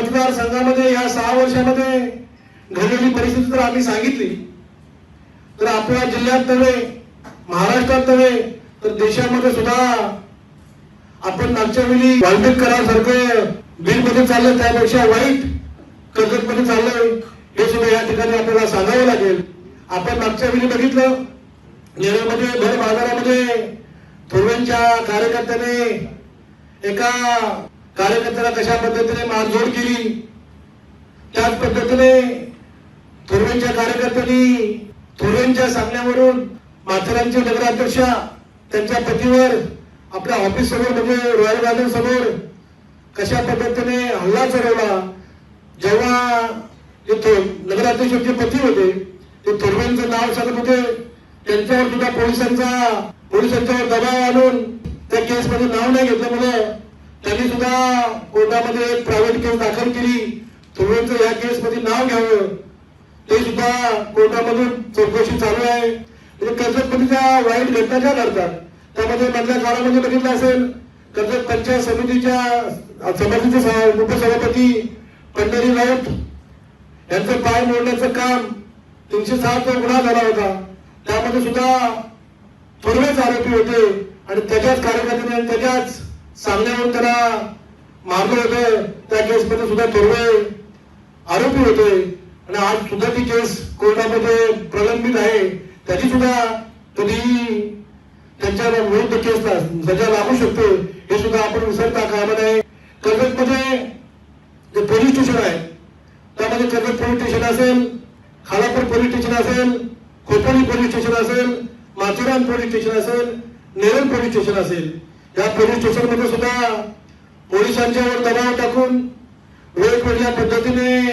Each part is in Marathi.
मतदारसंघामध्ये या सहा वर्षामध्ये घडलेली परिस्थिती जर आम्ही सांगितली. तर आपल्या जिल्ह्यात नव्हे महाराष्ट्रात नव्हे तर देशामध्ये सुद्धा आपण मागच्या वेळी वाल्मिक करासारखं बिलमध्ये चाललं त्यापेक्षा वाईट कर्जत मध्ये चाललंय हे सुद्धा या ठिकाणी आपल्याला सांगावं लागेल. आपण मागच्या वेळी बघितलं नेरळमध्ये भर बाजारामध्ये थोरव्यांच्या कार्यकर्त्याने एका कार्यकर्त्याला कशा पद्धतीने मारझोड केली? त्याच पद्धतीने थोरव्यांच्या कार्यकर्त्यांनी थोरव्यांच्या सांगण्यावरून माथेरानचे नगराध्यक्ष त्यांच्या पतीवर आपल्या ऑफिस समोर म्हणजे रॉयल गार्डन समोर कशा पद्धतीने हल्ला चढवला? जेव्हा ते थो- नगराध्यक्षाचे पती होते ते थोरवेंचं नाव सांगत होते त्यांच्यावर सुद्धा पोलिसांचा पोलिसांच्यावर दबाव आणून त्या केसमध्ये नाव नाही घेतलं म्हणून त्यांनी सुद्धा कोर्टामध्ये एक प्रायव्हेट केस दाखल केली. थोरव्यांचं या केसमध्ये नाव घ्यावं. ते सुद्धा कोर्टामधून चौकशी चालू आहे. म्हणजे कर्जतमधीच्या वाईट घटना ज्या घडतात त्यामध्ये मधल्या काळामध्ये बघितलं असेल कर्जत पंचायत समितीच्या समितीचे उपसभापती पंढरी राऊत यांचं पाय मोडण्याचं काम तीनशे सात गुन्हा झाला होता. त्यामध्ये सुद्धा थोरवेच आरोपी होते. आणि त्याच्याच कार्यकर्त्यांनी आणि त्याच्याच सांगण्यावरून त्याला मारलं होतं त्या केसमध्ये सुद्धा थोरवे आरोपी होते. आणि आज सुद्धा ती केस कोर्टामध्ये प्रलंबित आहे. त्याची सुद्धा कधीही त्यांच्या विरुद्ध केस सजा लागू शकते हे सुद्धा आपण विसरता कामा नये. कर्जतमध्ये जे पोलीस स्टेशन आहे त्यामध्ये कर्जत पोलीस स्टेशन असेल खालापूर पोलीस स्टेशन असेल खोपोली पोलीस स्टेशन असेल माथेरान पोलीस स्टेशन असेल नेरल पोलीस स्टेशन असेल. या पोलीस स्टेशनमध्ये सुद्धा पोलिसांच्यावर दबाव टाकून वेगवेगळ्या पद्धतीने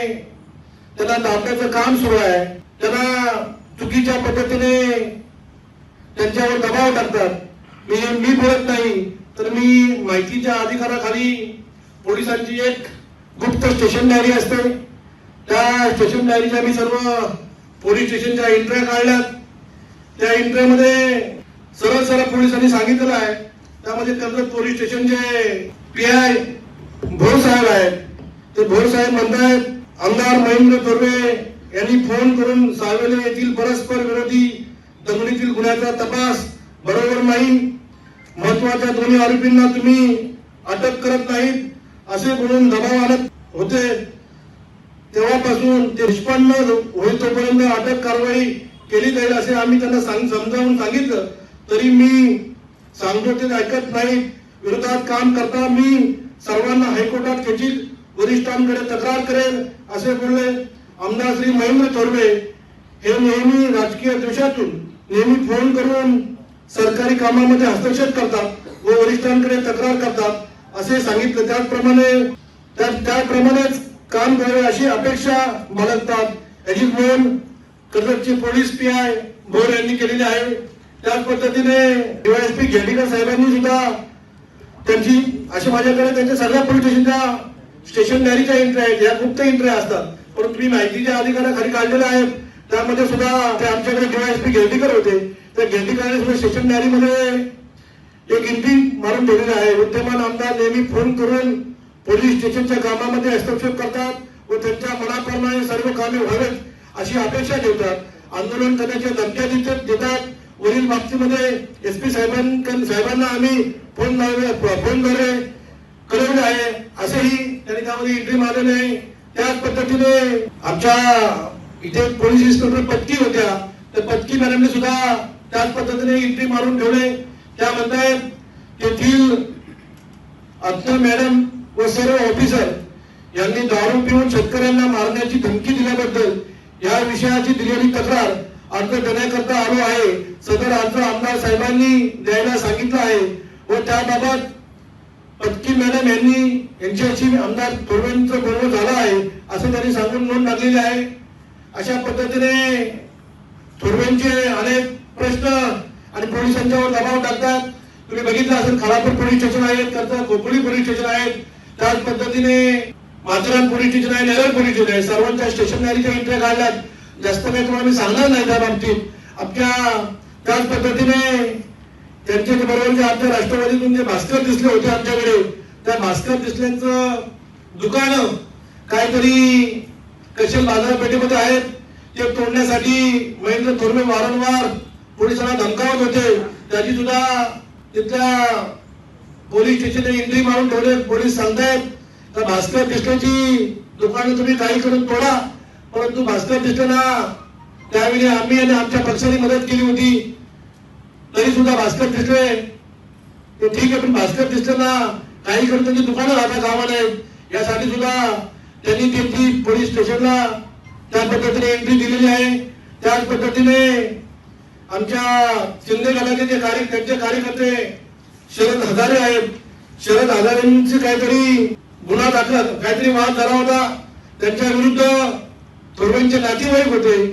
त्यांना दाबण्याचं काम सुरू आहे. त्यांना चुकीच्या पद्धतीने त्यांच्यावर दबाव टाकतात. मी मी बोलत नाही तर मी माहितीच्या अधिकाराखाली पोलिसांची एक गुप्त स्टेशन डायरी असते. त्या स्टेशन डायरीच्या मी सर्व पोलीस स्टेशनच्या एंट्र्या काढल्यात. त्या एंट्र्यामध्ये सरळ सरळ पोलिसांनी सांगितलेलं आहे त्यामध्ये कर्जत पोलीस स्टेशनचे पी आय भोर साहेब आहेत. ते भोर साहेब म्हणतायत आमदार महेंद्र तोरवे यांनी फोन करून सावेले येथील परस्पर विरोधी दंगलीतील गुन्ह्याचा तपास बरोबर नाही. महत्त्वाच्या दोन्ही आरोपींना तुम्ही अटक करत नाहीत असे बोलून दबाव आणत होते. तेव्हापासून ते निष्पन्न होईल तोपर्यंत अटक कारवाई केली जाईल असे आम्ही त्यांना समजावून सांगितलं. तरी मी सांगतो ते ऐकत नाही. विरोधात काम करता मी सर्वांना हायकोर्टात खेचील वरिष्ठांकडे तक्रार करेल असे बोलले आमदार श्री महेंद्र थोरवे. हे नेहमी राजकीय द्वेषातून नेहमी फोन करून सरकारी कामामध्ये हस्तक्षेप करतात व वरिष्ठांकडे तक्रार करतात असे सांगितलं. त्याचप्रमाणे त्या त्याप्रमाणेच काम करावे अशी अपेक्षा बाळगतात. याची नोंद कर्जतचे पोलीस पी आय भोर यांनी केलेली आहे. त्याच पद्धतीने डीवायएसपी घेडीकर साहेबांनी सुद्धा त्यांची अशी माझ्याकडे त्यांच्या सगळ्या पोलीस स्टेशनच्या स्टेशन डायरीच्या एंट्री आहेत. या गुप्त एंट्री असतात. परंतु मी माहितीच्या अधिकाराखाली काढलेल्या आहेत. त्यामध्ये सुद्धा ते आमच्याकडे डीवायएसपी घेडीकर होते. त्या घेडीकरांनी सुद्धा स्टेशन डायरीमध्ये एक गिंती मारून ठेवलेली आहे. विद्यमान आमदार नेहमी फोन करून पोलीस स्टेशनच्या कामामध्ये हस्तक्षेप करतात व त्यांच्या मनाप्रमाणे सर्व कामे व्हावेत अशी अपेक्षा ठेवतात आंदोलन करण्याच्या धमक्या देतात. वरील बाबतीमध्ये एस पी साहेबांकडे साहेबांना आम्ही फोन फोनद्वारे कळवले आहे. असेही त्यांनी त्यामध्ये इंट्री मारलेली आहे. त्याच पद्धतीने आमच्या इथे पोलीस इन्स्पेक्टर पत्की होत्या. तर पत्की मॅडमने सुद्धा त्याच पद्धतीने एंट्री मारून ठेवले. त्या म्हणतायत तेथील अत्तर मॅडम व सर्व ऑफिसर यांनी दारू पिऊन शेतकऱ्यांना मारण्याची धमकी दिल्याबद्दल या विषयाची दिलेली तक्रार अर्ज देण्याकरता आलो आहे. सदर अर्ज आमदार साहेबांनी द्यायला सांगितलं आहे. व त्याबाबत पत्की मॅडम यांनी यांच्याशी आमदार थोरवेंचं बोलणं झालं आहे. असं त्यांनी सांगून नोंद लागलेली आहे. अशा पद्धतीने थोरवेंचे अनेक प्रश्न आणि पोलिसांच्यावर दबाव टाकतात. तुम्ही बघितलं असेल खालापूर पोलीस स्टेशन आहेत करता खोपोली पोलीस स्टेशन आहेत त्याच पद्धतीने माथेरान पोलीस स्टेशन आहे नेरळ पोलीस स्टेशन आहे. सर्वांच्या स्टेशनदारीच्या इंट्र्या काढल्यात. जास्त काही तुम्हाला मी सांगणार नाही त्या बाबतीत आपल्या त्याच पद्धतीने त्यांच्या बरोबर जे आमच्या राष्ट्रवादीतून जे भास्कर दिसले होते आमच्याकडे त्या भास्कर दिसल्यांचं दुकान काहीतरी कशल बाजारपेठेमध्ये आहेत ते तोडण्यासाठी महेंद्र थोरवे वारंवार पोलिसांना धमकावत होते. त्याची सुद्धा तिथल्या पोलीस स्टेशन एंट्री मारून ठेवले पोलीस सांगतायत. तर भास्कर दिसल्याची दुकानं तुम्ही काही करून तोडा. परंतु भास्कर कृष्णना त्यावेळी आम्ही आणि आमच्या पक्षाने मदत केली होती. तरी सुद्धा भास्कर दिसले ते ठीक आहे पण भास्कर कृष्णना काही करून त्यांची दुकानं राहता कामा नाहीत यासाठी सुद्धा त्यांनी त्यांची पोलीस स्टेशनला त्या पद्धतीने एंट्री दिलेली आहे. त्याच पद्धतीने आमच्या शिंदे गटाचे जे कार्य त्यांचे कार्यकर्ते शरद हजारे आहेत. शरद हजारेंचे काहीतरी गुन्हा दाखल काहीतरी वाद झाला होता. त्यांच्या विरुद्ध थोरवेंचे नातेवाईक होते.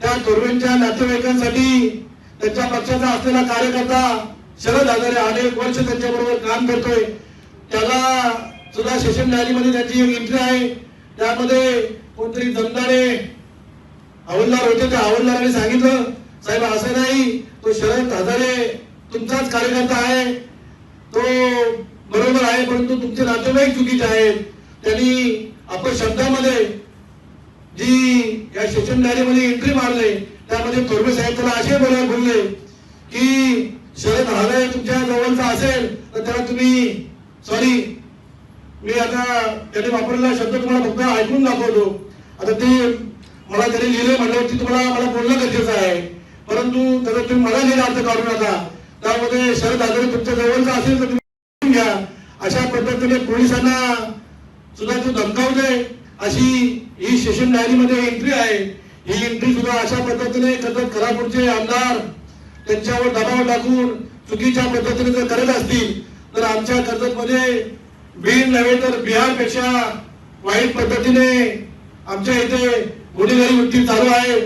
त्या थोरवेंच्या नातेवाईकांसाठी त्यांच्या पक्षाचा असलेला कार्यकर्ता शरद आजारे अनेक वर्ष त्यांच्याबरोबर काम करतोय. त्याला सुद्धा सेशन न्यायालयामध्ये त्याची एक एंट्री आहे. त्यामध्ये कोणतरी जमदारे हवलदार होते त्या हवलदाराने सांगितलं साहेब असं नाही तो शरद हजारे तुमचाच कार्यकर्ता आहे. तो बरोबर आहे परंतु तुमचे नातेवाईक चुकीचे आहेत. त्यांनी अपशब्दामध्ये जी या सेशन डायरीमध्ये एंट्री मारले त्यामध्ये थोरवे साहेब त्याला असे बोलायला बोलले की शरद हजारे तुमच्या जवळचा असेल तर त्याला तुम्ही सॉरी मी आता त्याने वापरलेला शब्द तुम्हाला फक्त ऐकून दाखवतो. आता ते मला त्याने लिहिले म्हणल्यावरती तुम्हाला मला बोलणं गरजेचं आहे. परंतु त्याचा तुम्ही मला लिहिला अर्थ काढू नका त्यामध्ये शरद आजारी तुमच्या जवळचा असेल तर तुम्ही घ्या. अशा पद्धतीने पोलिसांना सुद्धा तू धमकावते अशी ही सेशन डायरीमध्ये एंट्री आहे. ही एंट्री सुद्धा अशा पद्धतीने कर्जत खरापूरचे आमदार त्यांच्यावर दबाव टाकून चुकीच्या पद्धतीने जर करत असतील तर आमच्या कर्जतमध्ये बीड नव्हे तर बिहारपेक्षा वाईट पद्धतीने आमच्या इथे गुन्हेगारी वृत्ती चालू आहे.